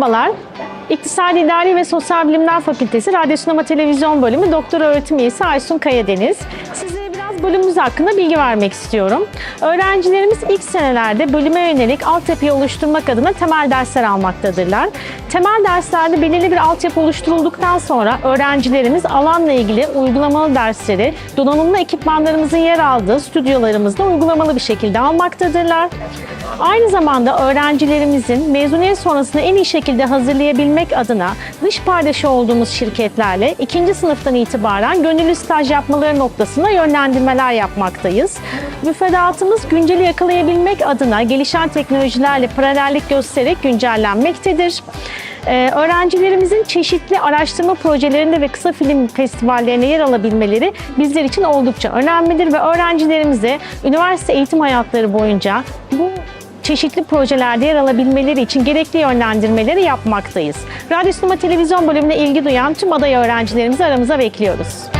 Merhabalar. İktisadi İdari ve Sosyal Bilimler Fakültesi Radyo Sinema Televizyon Bölümü Doktor Öğretim Üyesi Aysun Kayadeniz. Biraz bölümümüz hakkında bilgi vermek istiyorum. Öğrencilerimiz ilk senelerde bölüme yönelik altyapıyı oluşturmak adına temel dersler almaktadırlar. Temel derslerde belirli bir altyapı oluşturulduktan sonra öğrencilerimiz alanla ilgili uygulamalı dersleri donanımlı ekipmanlarımızın yer aldığı stüdyolarımızda uygulamalı bir şekilde almaktadırlar. Aynı zamanda öğrencilerimizin mezuniyet sonrasında en iyi şekilde hazırlayabilmek adına dış paydaşı olduğumuz şirketlerle ikinci sınıftan itibaren gönüllü staj yapmaları noktasında yönlendirmeler yapmaktayız. Müfredatımız günceli yakalayabilmek adına gelişen teknolojilerle paralellik göstererek güncellenmektedir. Ee, öğrencilerimizin çeşitli araştırma projelerinde ve kısa film festivallerine yer alabilmeleri bizler için oldukça önemlidir ve öğrencilerimize üniversite eğitim hayatları boyunca bu çeşitli projelerde yer alabilmeleri için gerekli yönlendirmeleri yapmaktayız. Radyo Sinema Televizyon bölümüne ilgi duyan tüm aday öğrencilerimizi aramıza bekliyoruz.